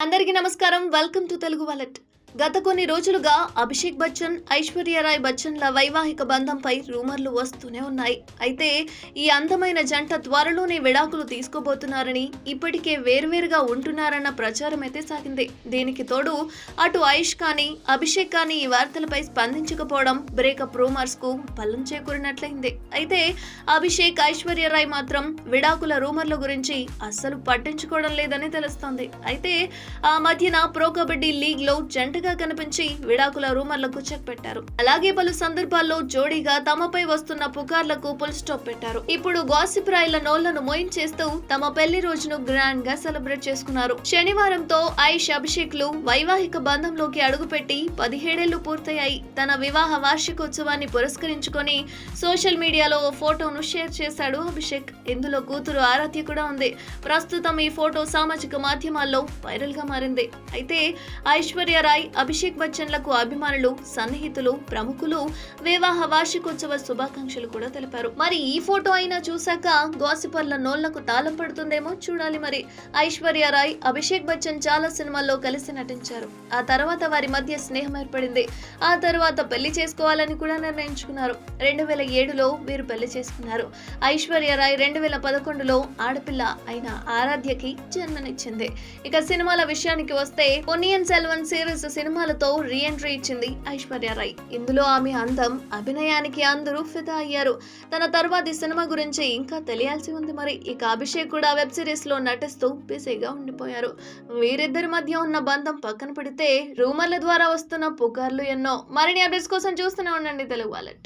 అందరికీ నమస్కారం. Welcome to Telugu wallet. గత కొన్ని రోజులుగా అభిషేక్ బచ్చన్ ఐశ్వర్యరాయ్ బచ్చన్ల వైవాహిక బంధంపై రూమర్లు వస్తూనే ఉన్నాయి. అయితే ఈ అందమైన జంట త్వరలోనే విడాకులు తీసుకోబోతున్నారని ఇప్పటికే వేర్వేరుగా ఉంటున్నారన్న ప్రచారం అయితే సాగింది. దీనికి తోడు అటు ఐష్ కానీ అభిషేక్ కానీ ఈ వార్తలపై స్పందించకపోవడం బ్రేకప్ రూమర్స్కు బలం చేకూరినట్లయింది. అయితే అభిషేక్ ఐశ్వర్యరాయ్ మాత్రం విడాకుల రూమర్ల గురించి అస్సలు పట్టించుకోవడం లేదని తెలుస్తోంది. అయితే ఆ మధ్యన ప్రో కబడ్డీ లీగ్లో జంట జంటగా కనిపించి విడాకుల రూమర్లకు చెక్ పెట్టారు. అలాగే పలు సందర్భాల్లో జోడీగా తమపై వస్తున్న పుకార్లకు పుల్ స్టాప్ పెట్టారు. ఇప్పుడు గాసిప్ రాయిల నోళ్ళను మోయించేస్తూ తమ పెళ్ళి రోజును గ్రాండ్గా సెలబ్రేట్ చేసుకున్నారు. శనివారంతో ఐష్ అభిషేక్లు వైవాహిక బంధంలోకి అడుగుపెట్టి పదిహేడేళ్ళు పూర్తయ్యాయి. తన వివాహ వార్షికోత్సవాన్ని పురస్కరించుకొని సోషల్ మీడియాలో ఓ ఫోటోను షేర్ చేశాడు అభిషేక్. ఇందులో కూతురు ఆరాధ్య కూడా ఉంది. ప్రస్తుతం ఈ ఫోటో సామాజిక మాధ్యమాల్లో వైరల్గా మారింది. అయితే ఐశ్వర్య రాయ్ అభిషేక్ బచ్చన్లకు అభిమానులు సన్నిహితులు ప్రముఖులు వివాహ వార్షికోత్సవ శుభాకాంక్షలు కూడా తెలిపారు. మరి ఈ ఫోటో అయినా చూశాక గోసిపర్ల నోళ్ళకు తాళం పడుతుందేమో చూడాలి మరి. ఐశ్వర్య రాయ్ అభిషేక్ బచ్చన్ చాలా సినిమాల్లో కలిసి నటించారు. ఆ తర్వాత వారి మధ్య స్నేహం ఏర్పడింది. ఆ తర్వాత పెళ్ళి చేసుకోవాలని కూడా నిర్ణయించుకున్నారు. రెండు వేల ఏడులో వీరు పెళ్ళి చేసుకున్నారు. ఐశ్వర్య రాయ్ రెండు వేల పదకొండులో ఆడపిల్ల అయిన ఆరాధ్యకి జన్మనిచ్చింది. ఇక సినిమాల విషయానికి వస్తే పొన్నియన్ సెల్వన్ సిరీస్ సినిమాలతో రీ ఎంట్రీ ఇచ్చింది ఐశ్వర్య రాయ్. ఇందులో ఆమె అందం అభినయానికి అందరూ ఫిదా అయ్యారు. తన తర్వాతి సినిమా గురించి ఇంకా తెలియాల్సి ఉంది మరి. ఇక అభిషేక్ కూడా వెబ్ సిరీస్లో నటిస్తూ బిజీగా ఉండిపోయారు. వీరిద్దరి మధ్య ఉన్న బంధం పక్కన పెడితే రూమర్ల ద్వారా వస్తున్న పుకార్లు ఎన్నో. మరిన్ని అప్డేట్స్ కోసం చూస్తూనే ఉండండి తెలుగు వాలెట్